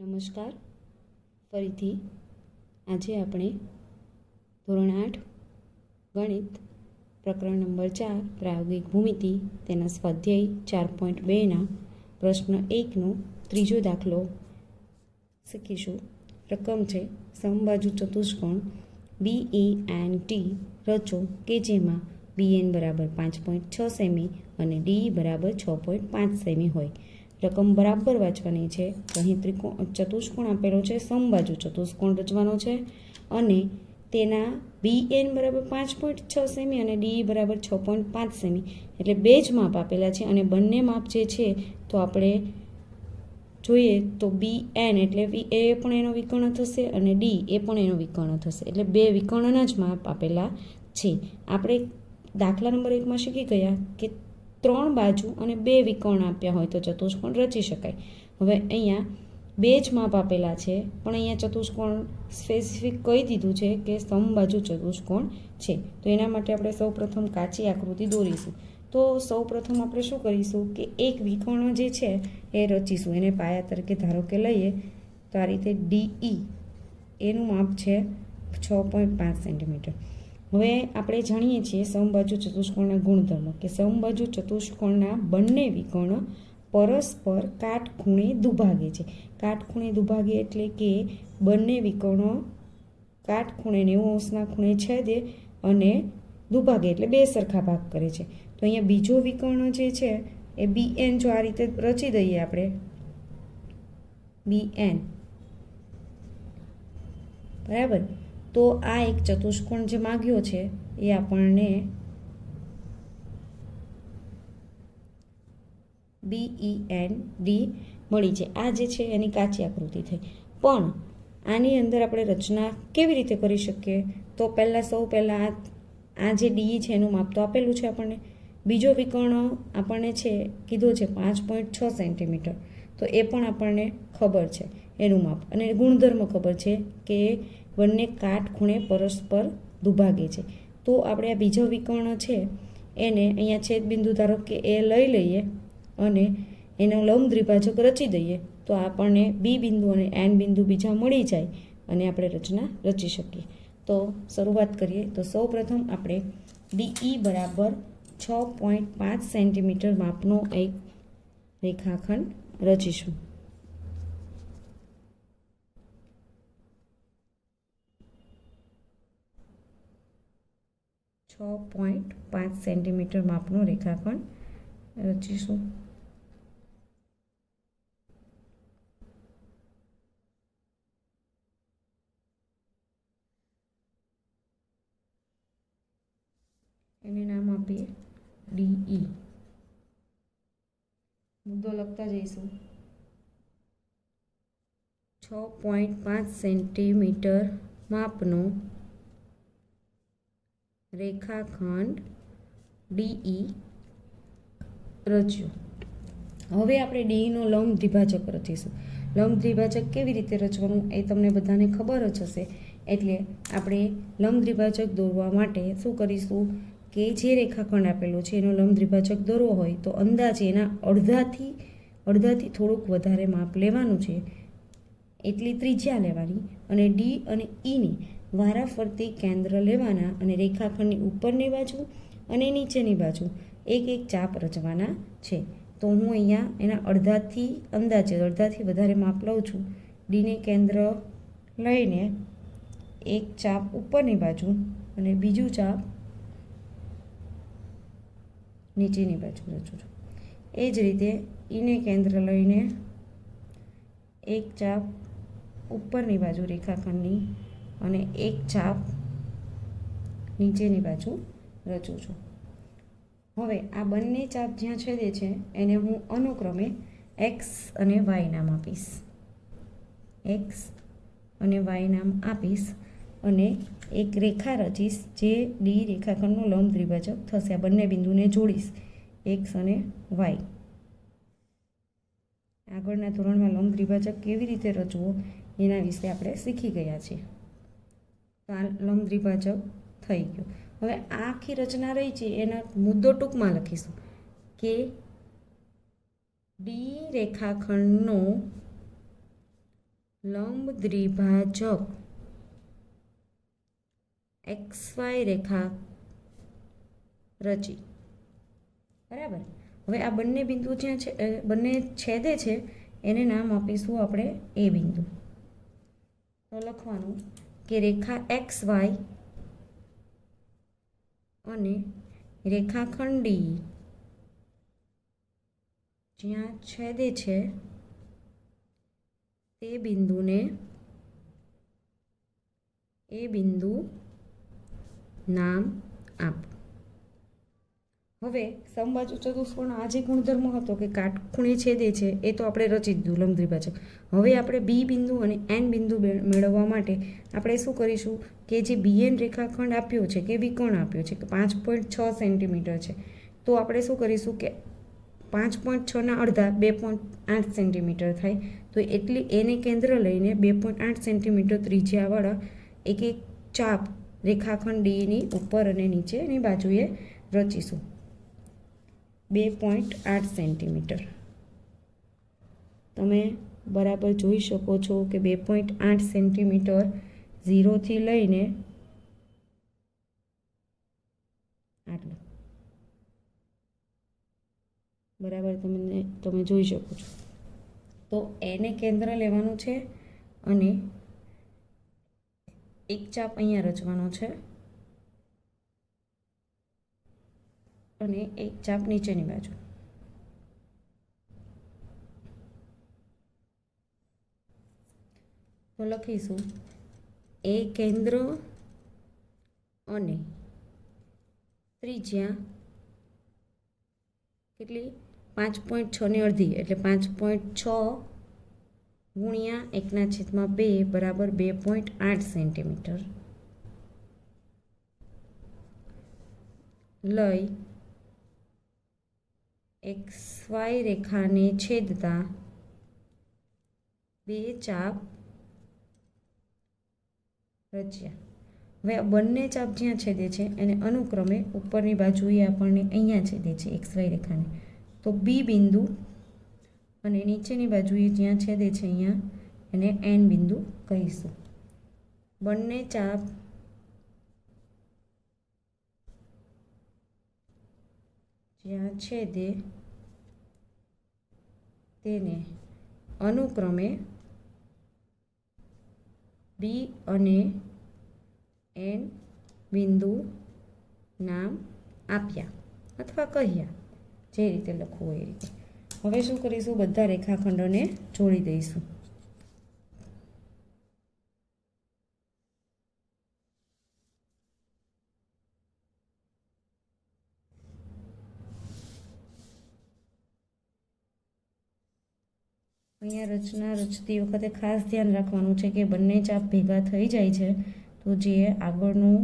નમસ્કાર. ફરીથી આજે આપણે ધોરણ આઠ, ગણિત, પ્રકરણ નંબર ચાર, પ્રાયોગિક ભૂમિતિ, તેના સ્વાધ્યાય ચાર પોઈન્ટ બેના પ્રશ્ન એકનો ત્રીજો દાખલો શીખીશું. રકમ છે, સમબાજુ ચતુષ્કોણ બી એ એન ટી રચો કે જેમાં બી એન બરાબર પાંચ પોઈન્ટ છ સેમી અને ડી બરાબર છ પોઈન્ટ પાંચ સેમી હોય. રકમ બરાબર વાંચવાની છે. અહીં ત્રિકોણ, ચતુષ્કોણ આપેલો છે. સમબાજુ ચતુષ્કોણ રચવાનો છે અને તેના બી એન બરાબર પાંચ પોઈન્ટ છ સેમી અને ડી બરાબર છ પોઈન્ટ પાંચ સેમી. એટલે બે જ માપ આપેલા છે અને બંને માપ જે છે તો આપણે જોઈએ તો બી એન એટલે એ પણ એનો વિકર્ણ થશે અને ડી એ પણ એનો વિકર્ણ થશે. એટલે બે વિકર્ણના જ માપ આપેલા છે. આપણે દાખલા નંબર એકમાં શીખી ગયા કે ત્રણ બાજુ અને બે વિકર્ણ આપ્યા હોય તો ચતુષ્કોણ રચી શકાય. હવે અહીંયા બે જ માપ આપેલા છે, પણ અહીંયા ચતુષ્કોણ સ્પેસિફિક કહી દીધું છે કે સમબાજુ ચતુષ્કોણ છે. તો એના માટે આપણે સૌપ્રથમ કાચી આકૃતિ દોરીશું. તો સૌપ્રથમ આપણે શું કરીશું કે એક વિકર્ણ જે છે એ રચીશું. એને પાયા તરીકે ધારો કે લઈએ, તો આ રીતે ડીઈ એનું માપ છે છ પોઈન્ટ પાંચ સેન્ટીમીટર. હવે આપણે જાણીએ છીએ સમબાજુ ચતુષ્કોણના ગુણધર્મ કે સમબાજુ ચતુષ્કોણના બંને વિકર્ણ પરસ્પર કાટખૂણે દુભાગે છે. કાટખૂણે દુભાગે એટલે કે બંને વિકર્ણો કાટખૂણે નેવું અંશના ખૂણે છેદે અને દુભાગે એટલે બે સરખા ભાગ કરે છે. તો અહીંયા બીજો વિકર્ણ જે છે એ બી એન જો આ રીતે રચી દઈએ આપણે. બી એન બરાબર? તો આ એક ચતુષ્કોણ જે માગ્યો છે, એ આપણને બી ઈ એન ડી મળી છે. આ જે છે, એની કાચી આકૃતિ થઈ. પણ આની અંદર આપણે રચના કેવી રીતે કરી શકીએ? તો પહેલાં સૌ પહેલાં આ આ જે ડી છે, એનું માપ તો આપેલું છે આપણને. બીજો વિકર્ણ આપણને છે, કીધો છે પાંચ પોઈન્ટ છ સેન્ટીમીટર. તો એ પણ આપણને ખબર છે, એનું માપ. અને ગુણધર્મ ખબર છે કે બંને કાટખૂણે પરસ્પર દુભાગે છે. તો આપણે આ બીજો વિકર્ણ છે, એને અહીંયા છેદ બિંદુ ધારો કે એ લઈ લઈએ અને એનો લંબ દ્વિભાજક રચી દઈએ, તો આપણને બી બિંદુ અને એન બિંદુ બીજા મળી જાય અને આપણે રચના રચી શકીએ. તો શરૂઆત કરીએ. તો સૌ પ્રથમ આપણે ડીઈ બરાબર છ પોઈન્ટ પાંચ સેન્ટીમીટર માપનો એક રેખાખંડ રચીશું. છ પોઈન્ટ પાંચ સેન્ટીમીટર માપનો રેખાખંડ રચીશું. એને નામ આપીએ ડીઈ મુદ્દો લખતા જઈશું. છ પોઈન્ટ પાંચ સેન્ટીમીટર માપનો રેખાખંડ ડીઈ રચ્યો. હવે આપણે ડીઈનો લંબ દ્વિભાજક રચીશું. લંબ દ્વિભાજક કેવી રીતે રચવાનું એ તમને બધાને ખબર જ હશે. એટલે આપણે લંબ દ્વિભાજક દોરવા માટે શું કરીશું કે જે રેખાખંડ આપેલો છે એનો લંબ દ્વિભાજક દોરવો હોય તો અંદાજે એના અડધાથી અડધાથી થોડુંક વધારે માપ લેવાનું છે. એટલી ત્રિજ્યા લેવાની અને ડી અને ઈની વારાફરતી કેન્દ્ર લેવાના અને રેખાખંડની ઉપરની બાજુ અને નીચેની બાજુ એક એક ચાપ રચવાના છે. તો હું અહીંયા એના અડધાથી અંદાજે અડધાથી વધારે માપ લઉં છું. ડીને કેન્દ્ર લઈને એક ચાપ ઉપરની બાજુ અને બીજું ચાપ નીચેની બાજુ રચું છું. એ જ રીતે ઈને કેન્દ્ર લઈને એક ચાપ ઉપરની બાજુ રેખાખંડની અને એક ચાપ નીચેની બાજુ રચું છું. હવે આ બંને ચાપ જ્યાં છેદે છે, એને હું અનુક્રમે એક્સ અને વાય નામ આપીશ. એક્સ અને વાય નામ આપીશ અને એક રેખા રચીશ જે ડી રેખાખંડનું લંબ દ્વિભાજક થશે. આ બંને બિંદુને જોડીશ. એક્સ અને વાય આગળના ધોરણમાં લંબ દ્વિભાજક કેવી રીતે રચવો, એના વિશે આપણે શીખી ગયા છીએ. તો આ લંબ થઈ ગયો. હવે આખી રચના રહી છે, એના મુદ્દો ટૂંકમાં લખીશું. કે ડી રેખાખંડનો લંબ દ્વિભાજક એક્સ વાય રેખા રચી. બરાબર? હવે આ બંને બિંદુ જ્યાં છે બંને છેદે છે, એને નામ આપીશું આપણે એ બિંદુ. તો લખવાનું કે રેખા એક્સ વાય અને રેખાખંડી જ્યાં છેદે છે તે બિંદુને એ બિંદુ નામ આપો. હવે સમબાજુ ચતુષ્કોણ આ જે ગુણધર્મ હતો કે કાટખૂણે છેદે છે, એ તો આપણે રચી દીધું લંબ દ્વિભાજક હવે આપણે બી બિંદુ અને એન બિંદુ મેળવવા માટે આપણે શું કરીશું કે જે બીએન રેખાખંડ આપ્યો છે, કે વિકર્ણ આપ્યો છે, કે પાંચ પોઈન્ટ છ સેન્ટીમીટર છે. તો આપણે શું કરીશું કે પાંચ પોઈન્ટ છના અડધા બે પોઈન્ટ આઠ સેન્ટીમીટર થાય. તો એટલી એને કેન્દ્ર લઈને બે પોઈન્ટ આઠ સેન્ટીમીટર ત્રિજ્યાવાળા એક એક ચાપ રેખાખંડ ડીની ઉપર અને નીચેની બાજુએ રચીશું. બે પોઈન્ટ આઠ સેન્ટીમીટર. તમે બરાબર જોઈ શકો છો કે બે પોઈન્ટ આઠ સેન્ટીમીટર ઝીરોથી લઈને આટલું. બરાબર તમને, તમે જોઈ શકો છો. તો એને કેન્દ્ર લેવાનું છે અને એક ચાપ અહીંયા રચવાનો છે. અને એક ચાપ નીચેની બાજુ. તો લખીશું, એ કેન્દ્ર અને ત્રિજ્યા કેટલી? પાંચ પોઈન્ટ છની અડધી, એટલે પાંચ પોઈન્ટ છ ગુણ્યા એકના છેદમાં બે બરાબર બે પોઈન્ટ આઠ સેન્ટીમીટર લઈ એક્સ વાય રેખાને છેદતા બે ચાપ રચ્યા. હવે આ બંને ચાપ જ્યાં છેદે છે, એને અનુક્રમે ઉપરની બાજુએ આપણને અહીંયા છેદે છે એક્સ વાય રેખાને. તો બી બિંદુ અને નીચેની બાજુએ જ્યાં છેદે છે અહીંયા, એને એન બિંદુ કહીશું. બંને ચાપ જ્યાં છેદે તેને અનુક્રમે બી અને એન બિંદુ નામ આપ્યા અથવા કહ્યા. જે રીતે લખવું એ રીતે. હવે શું કરીશું? બધા રેખાખંડોને જોડી દઈશું. અહીંયા રચના રચતી વખતે ખાસ ધ્યાન રાખવાનું છે કે બંને ચાપ ભેગા થઈ જાય છે. તો જે આગળનું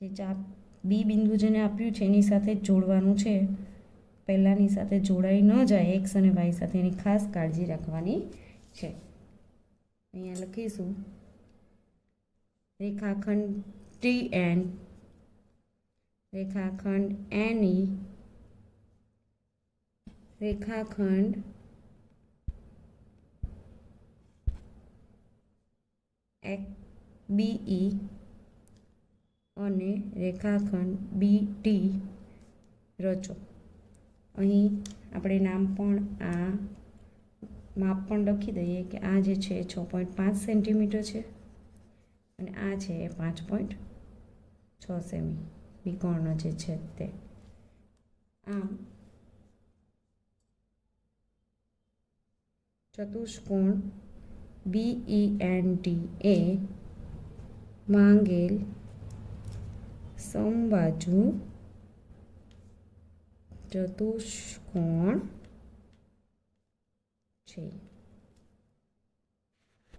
જે ચાપ બી બિંદુ જેને આપ્યું છે, એની સાથે જોડવાનું છે. પહેલાંની સાથે જોડાઈ ન જાય, એક્સ અને વાય સાથે એની ખાસ કાળજી રાખવાની છે. અહીંયા લખીશું. રેખાખંડ ટી એન રેખાખંડ એની રેખાખંડ એક બીઈ અને રેખાખંડ બી ટી રચો. અહીં આપણે નામ પણ આ માપ પણ લખી દઈએ કે આ જે છે છ પોઈન્ટ પાંચ સેન્ટીમીટર છે અને આ છે એ પાંચ પોઈન્ટ છ સેમી વિકર્ણ જે છે તે. આમ ચતુષ્કોણ બીઈ એન ટી એ માંગેલ સમબાજુ ચતુષ્કોણ છે.